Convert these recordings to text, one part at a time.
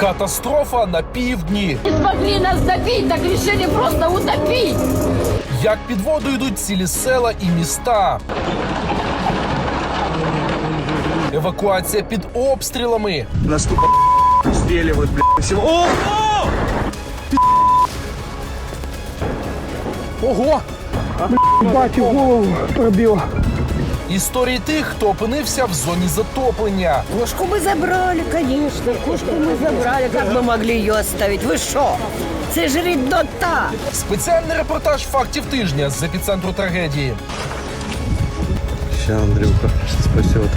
Катастрофа на півдні. Не смогли нас добить, так решили просто утопить. Як під воду йдуть цілі села і міста. Евакуація під обстрілами. Нас тупо стреливают, блядь. О! О! Ого! Бачу, голову пробило. Історії тих, хто опинився в зоні затоплення. Кошку мы забрали, конечно, кошку мы забрали. Как мы могли ее оставить? Вы что? Це ж ріднота. Спеціальний репортаж фактів тижня з епіцентру трагедії. Ща, Андрюха, спасет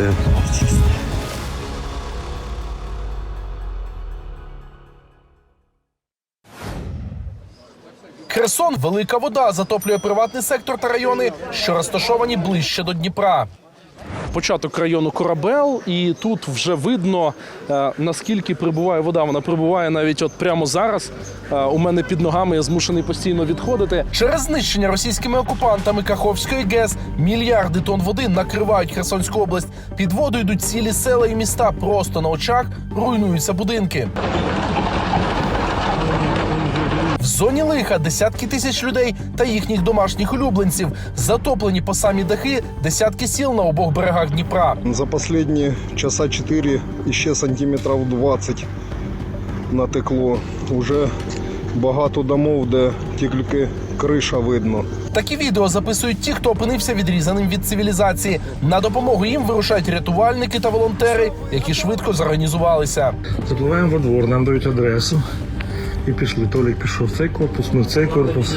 Херсон велика вода затоплює приватний сектор та райони, що розташовані ближче до Дніпра. Початок району Корабел, і тут вже видно е, наскільки прибуває вода. Вона прибуває навіть от прямо зараз. Е, у мене під ногами я змушений постійно відходити. Через знищення російськими окупантами Каховської ГЕС мільярди тонн води накривають Херсонську область. Під воду йдуть цілі села і міста. Просто на очах руйнуються будинки. В зоні лиха десятки тисяч людей та їхніх домашніх улюбленців затоплені по самі дахи десятки сіл на обох берегах Дніпра. За последние часа 4 іще сантиметрів 20 натекло. Уже багато домов, де тільки криша видно. Такі відео записують ті, хто опинився відрізаним від цивілізації. На допомогу їм вирушають рятувальники та волонтери, які швидко зорганізувалися. Запливаємо во двор, нам дають адресу. І пішли. Толік пішов в цей корпус, ми в цей корпус.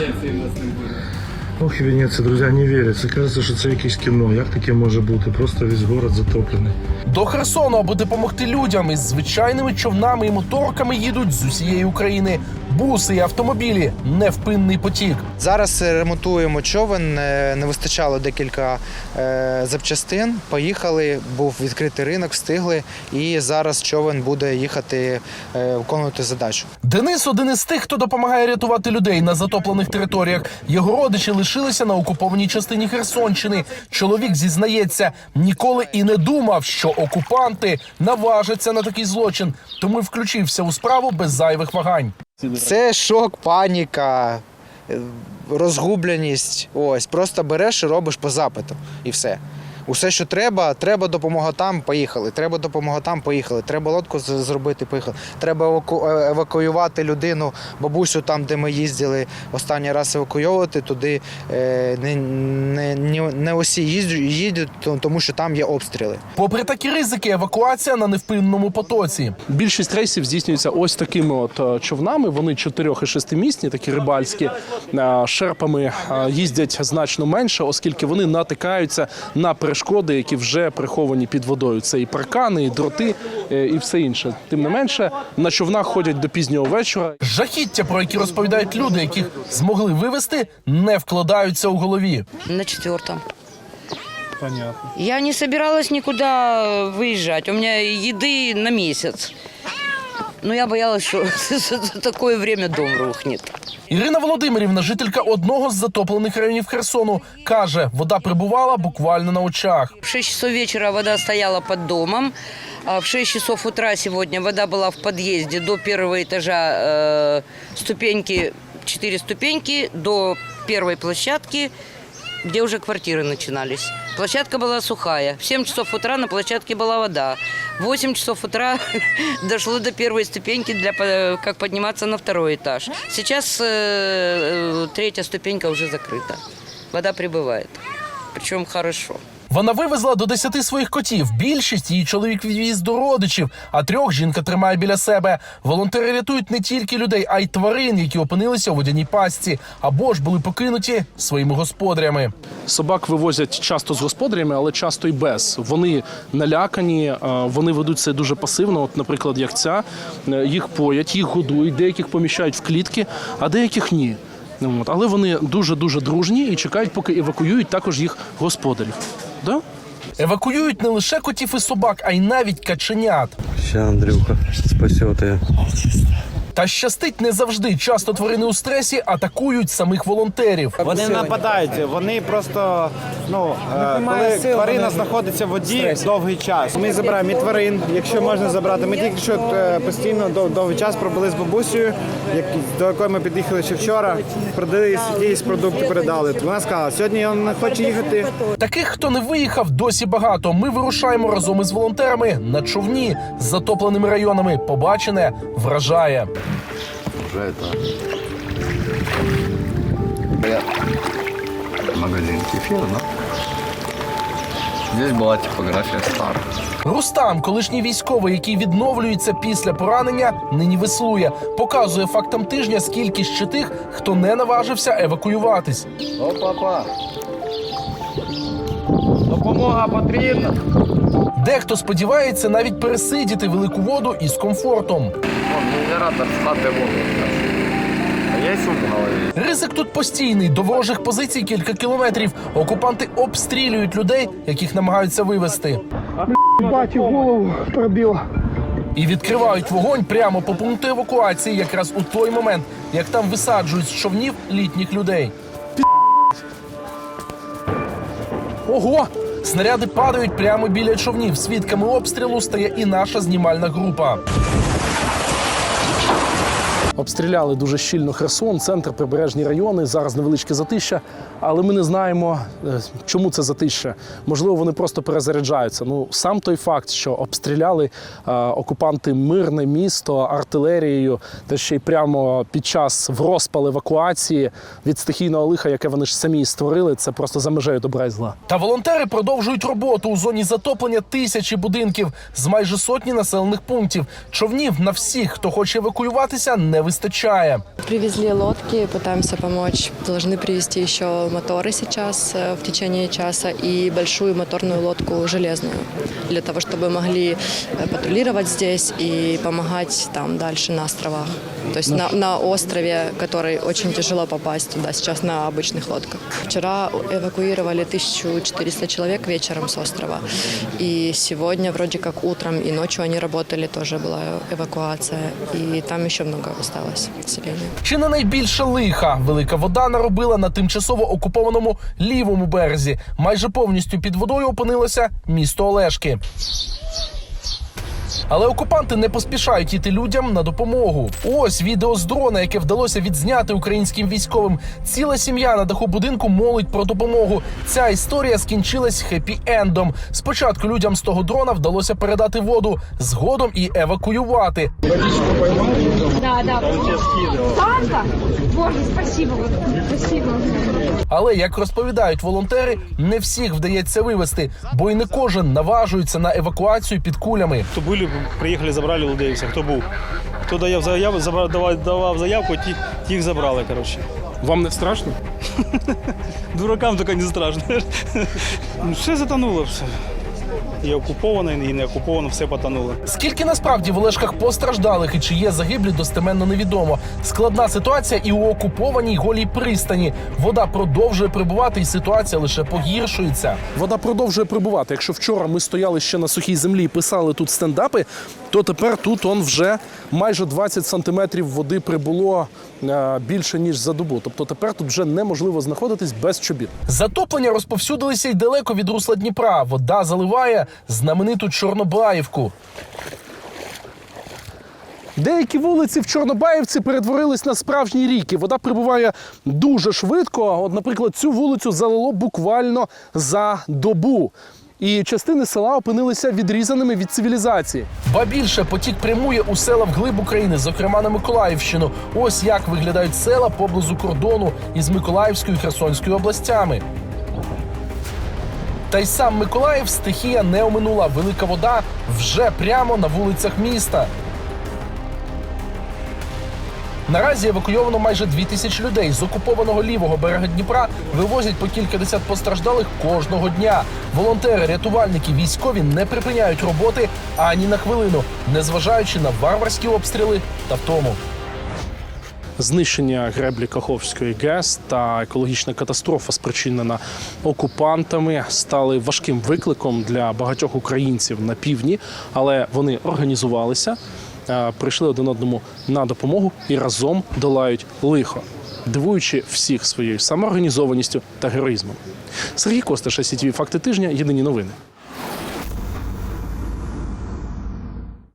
Ох, Венеція, друзі, не віриться. Кажеться, що це якесь кіно. Як таке може бути? Просто весь город затоплений. До Херсону, аби допомогти людям із звичайними човнами і моторками їдуть з усієї України. Буси і автомобілі невпинний потік. Зараз ремонтуємо човен. е, Не вистачало декілька е, запчастин. Поїхали, був відкритий ринок, встигли. І зараз човен буде їхати е, виконувати задачу. Денис один із тих, хто допомагає рятувати людей на затоплених територіях. Його родичі лишилися на окупованій частині Херсонщини. Чоловік зізнається, ніколи і не думав, що окупанти наважаться на такий злочин, тому й включився у справу без зайвих вагань. Це шок, паніка, розгубленість. Ось просто береш і робиш по запиту, і все. Усе, що треба, треба допомога там, поїхали. Треба допомога там, поїхали. Треба лодку зробити, поїхали. Треба е, евакуювати людину, бабусю там, де ми їздили останній раз евакуйовувати, туди е, не, не, не, не усі їздять, їдуть, тому що там є обстріли. Попри такі ризики, евакуація на невпинному потоці. Більшість рейсів здійснюється ось такими от е, човнами. Вони чотирьох і шестимісні, такі рибальські шерпами їздять значно менше, оскільки вони натикаються на перешкоди, які вже приховані під водою. Це і паркани, і дроти, е, і все інше. Тим не менше, на човнах ходять до пізнього вечора. Жахіття, про які розповідають люди, яких змогли вивезти, не вкладаються у голові. На четвертому. Понятно. Я не собиралась никуда выезжать. У меня еды на месяц. Но я боялась, что за такое время дом рухнет. Ірина Володимирівна, жителька одного з затоплених районів Херсону, каже, вода прибувала буквально на очах. В 6 часов вечера вода стояла под домом. А в 6 часов утра сегодня вода была в подъезде до первого этажа э, ступеньки, 4 ступеньки до первой площадки, где уже квартиры начинались. Площадка была сухая. В 7 часов утра на площадке была вода. В 8 часов утра дошло до первой ступеньки, для, по- как подниматься на второй этаж. Сейчас э, э, третья ступенька уже закрыта. Вода прибывает. Причем хорошо. Вона вивезла до десяти своїх котів. Більшість її чоловік відвіз до родичів, а трьох жінка тримає біля себе. Волонтери рятують не тільки людей, а й тварин, які опинилися у водяній пастці або ж були покинуті своїми господарями. Собак вивозять часто з господарями, але часто й без. Вони налякані, е, вони ведуть це дуже пасивно. От, наприклад, як ця Е, їх поять, їх годують, деяких поміщають в клітки, а деяких ні. Але вони дуже дуже дружні і чекають, поки евакуюють також їх господарів. Да? Евакуюють не лише котів і собак, а й навіть каченят. Ща, Андрюха, спасет ее. Та щастить не завжди. Часто тварини у стресі атакують самих волонтерів. Вони нападають, вони просто Ну, е, коли тварина знаходиться в воді довгий час. Ми забираємо і тварин, якщо можна забрати. Ми тільки що е, постійно дов- довгий час пробули з бабусею, як- до якої ми під'їхали ще вчора, продали якісь продукти, передали. Вона сказала, сьогодні я не хочу їхати. Таких, хто не виїхав, досі багато. Ми вирушаємо разом із волонтерами на човні з затопленими районами. Побачене вражає. Магазин кефира, да? Здесь была типография старая. Рустам, колишній військовий, який відновлюється після поранення, нині веслує. Показує фактам тижня, скільки ще тих, хто не наважився евакуюватись. О, папа! Допомога потрібна. Дехто сподівається навіть пересидіти велику воду із комфортом. Вон, генератор з хати воду. Ризик тут постійний. До ворожих позицій кілька кілометрів. Окупанти обстрілюють людей, яких намагаються вивезти. Бачив, голову пробило. І відкривають вогонь прямо по пункту евакуації, якраз у той момент, як там висаджують з човнів літніх людей. Ого! Снаряди падають прямо біля човнів. Свідками обстрілу стає і наша знімальна група. Обстріляли дуже щільно Херсон, центр, прибережні райони. Зараз невеличке затища, але ми не знаємо, е, чому це затища. Можливо, вони просто перезаряджаються. Ну сам той факт, що обстріляли е, окупанти мирне місто артилерією, та ще й прямо під час в розпал евакуації від стихійного лиха, яке вони ж самі створили, це просто за межею добра і зла. Та волонтери продовжують роботу у зоні затоплення тисячі будинків з майже сотні населених пунктів. Човнів на всіх, хто хоче евакуюватися, не вистачає. Привезли лодки, пытаемся помочь. Должны привезти еще моторы сейчас э, в течение часа и большую моторную лодку железную для того, чтобы могли э, патрулировать здесь и помогать там дальше на островах. То есть на, на острове, который очень тяжело попасть туда сейчас на обычных лодках. Вчера эвакуировали 1400 человек вечером с острова. И сегодня вроде как утром и ночью они работали, тоже была эвакуация. И там еще много осталось населения. Чи не найбільше лиха велика вода наробила на тимчасово окупованому лівому березі. Майже повністю під водою опинилося місто Олешки. Але окупанти не поспішають іти людям на допомогу. Ось відео з дрона, яке вдалося відзняти українським військовим. Ціла сім'я на даху будинку молить про допомогу. Ця історія скінчилась хеппі-ендом. Спочатку людям з того дрона вдалося передати воду, згодом і евакуювати. Да, да. Санта? Боже, спасибо. Спасибо. Але як розповідають волонтери, не всіх вдається вивезти, бо й не кожен наважується на евакуацію під кулями. Хто були, приїхали, забрали людей, все, хто був. Хто дав заяву, забрав, давав, давав заявку, ті, тих забрали, коротше. Вам не страшно? Дуракам тільки не страшно. Ну, все затонуло, все. І окуповано, і не окуповано, все потонуло. Скільки насправді в Олешках постраждалих і чи є загиблі, достеменно невідомо. Складна ситуація і у окупованій голій пристані. Вода продовжує прибувати, і ситуація лише погіршується. Вода продовжує прибувати. Якщо вчора ми стояли ще на сухій землі і писали тут стендапи, то тепер тут он вже майже 20 сантиметрів води прибуло е, більше ніж за добу. Тобто тепер тут вже неможливо знаходитись без чобіт. Затоплення розповсюдилися й далеко від русла Дніпра. Вода заливає знамениту Чорнобаївку. Деякі вулиці в Чорнобаївці перетворились на справжні ріки. Вода прибуває дуже швидко. От, наприклад, цю вулицю залило буквально за добу. І частини села опинилися відрізаними від цивілізації. Ба більше потік прямує у села вглиб України, зокрема на Миколаївщину. Ось як виглядають села поблизу кордону із Миколаївською і Херсонською областями. Та й сам Миколаїв стихія не оминула. Велика вода вже прямо на вулицях міста. Наразі евакуйовано майже дві тисячі людей з окупованого лівого берега Дніпра вивозять по кількадесят постраждалих кожного дня. Волонтери, рятувальники, військові не припиняють роботи ані на хвилину, незважаючи на варварські обстріли та втому. Знищення греблі Каховської ГЕС та екологічна катастрофа, спричинена окупантами, стали важким викликом для багатьох українців на півдні, але вони організувалися, прийшли один одному на допомогу і разом долають лихо. дивуючи всіх своєю самоорганізованістю та героїзмом. Сергій Коста, СІТВ «Факти тижня. Єдині новини.